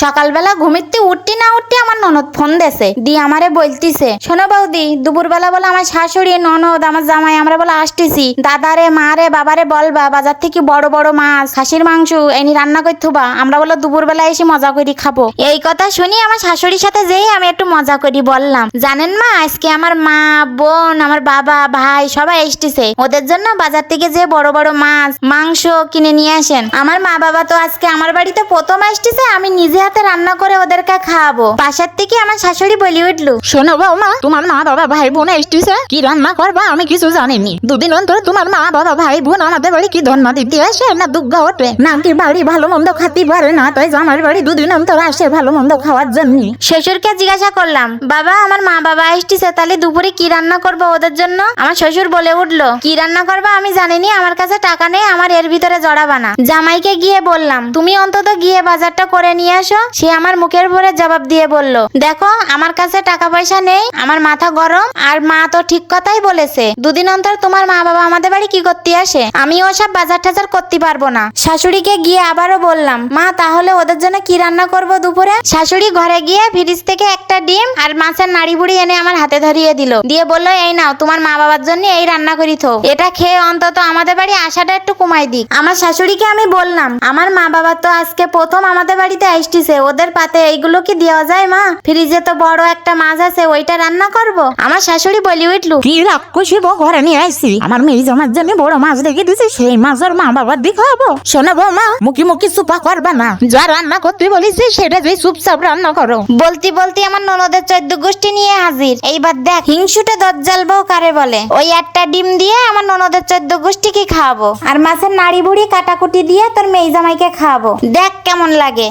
সকালবেলা ঘুমিতে উঠতে না উঠতে আমার ননদ ফোন দেছে। দি আমারে বলতিছে, শোনো বৌদি, দুপুরবেলা বলে আমার শাশুড়ি, ননদ, আমার জামাই, আমরা বলে আসতেছি। দাদারে, মারে, বাবারে বলবা, বাজার থেকে বড় বড় মাছ, খাসির মাংস, এনি রান্না করে থুবা। আমরা বলে দুপুরবেলা এসে মজা করি খাব। এই কথা শুনি আমার শাশুড়ির সাথে যেই আমি একটু মজা করি বললাম। জানেন মা, আজকে আমার মা, বোন, আমার বাবা, ভাই সবাই এসতেছে ওদের জন্য বাজার থেকে যে বড় বড় মাছ, মাংস কিনে নিয়ে আসেন। আমার মা বাবা তো আজকে আমার বাড়িতে প্রথম আসতেছে, আমি নিজে হাতে রান্না করে ওদেরকে খাওয়াবো। পাশের থেকে আমার শাশুড়ি বলি উঠল। শোনো বৌমা তোমার মা বাবা ভাই বোন এসেছে। কি রান্না করবা আমি কিছু জানিনি। দুদিন অন্তর তোমার মা বাবা ভাই বোন আমাদের বাড়ি কি ধন্ম দিতে আসে না দুর্গা ওঠে? নাকি বাড়ি ভালো মন্দ খাতে পারে না তাই আমার বাড়ি দুদিন অন্তর আসে ভালো মন্দ খাওয়ার জন্য। শ্বশুরকে জিজ্ঞাসা করলাম বাবা আমার মা বাবা আসতেছে তাহলে দুপুরে কি রান্না করব ওদের জন্য? আমার শ্বশুর বলে উঠল কি রান্না করব আমি জানিনি আমার কাছে টাকা নেই আমার এর ভিতরে জড়াবা না জামাইকে গিয়ে বললাম তুমি অন্তত গিয়ে বাজারটা করে নিয়ে আসো সে আমার মুখের ভরে জবাব দিয়ে বলল, দেখো, আমার কাছে টাকা পয়সা নেই, আমার মাথা গরম, আর মা তো ঠিক কথাই বলেছে। দুদিন অন্তর তোমার মা বাবা আমাদের বাড়ি কি করতে আসে? আমি ওসব বাজার টাজার করতে পারব না। শাশুড়িকে গিয়ে আবারও বললাম, মা, তাহলে ওদের জন্য কি রান্না করব দুপুরে? শাশুড়ি ঘরে গিয়ে ফ্রিজ থেকে একটা ডিম আর মাছের নাড়ি বুড়ি এনে আমার হাতে ধরিয়ে দিল। দিয়ে বলল, এই নাও, তোমার মা বাবার জন্য এই রান্না করি থো। এটা খেয়ে অন্তত আমাদের বাড়ি আসাটা একটু কমাই দিক। আমার শাশুড়িকে আমি বললাম, আমার মা বাবা তো আজকে প্রথম আমাদের বাড়িতে আসতেছে ওদের পাতে এইগুলো কি দেওয়া যায় মা? ফ্রিজে তো বড় একটা মাছ আছে ওইটা রান্না করব। আমার শাশুড়ি বলি উঠলু। কি রাক্ষসী বউ ঘরে নিয়ে আইসি। আমার মেয়ে জমার জন্য বড় মাছ দেখে দিছি সেই মাছ মাছের মা বাবার দিকে হব শোনো বৌমা মুখি মুখি সুপা করবা না। যা রান্না করতে বলেছি সেটা যে চুপচাপ রান্না করো। বলতি বলতি আমার ননদের চোদ্দ গোষ্ঠী নিয়ে হাজির। এইবার দেখ হিংসুটা দজ্জাল বউ কারে বলে? ওই একটা ডিম দিয়ে আমার ননদের চোদ্দ গোষ্ঠীকে খাওয়াবো। আর মাছের নাড়ি বুড়ি কাটাকুটি দিয়ে তোর মেয়ে জামাইকে খাওয়াবো। দেখ কেমন লাগে।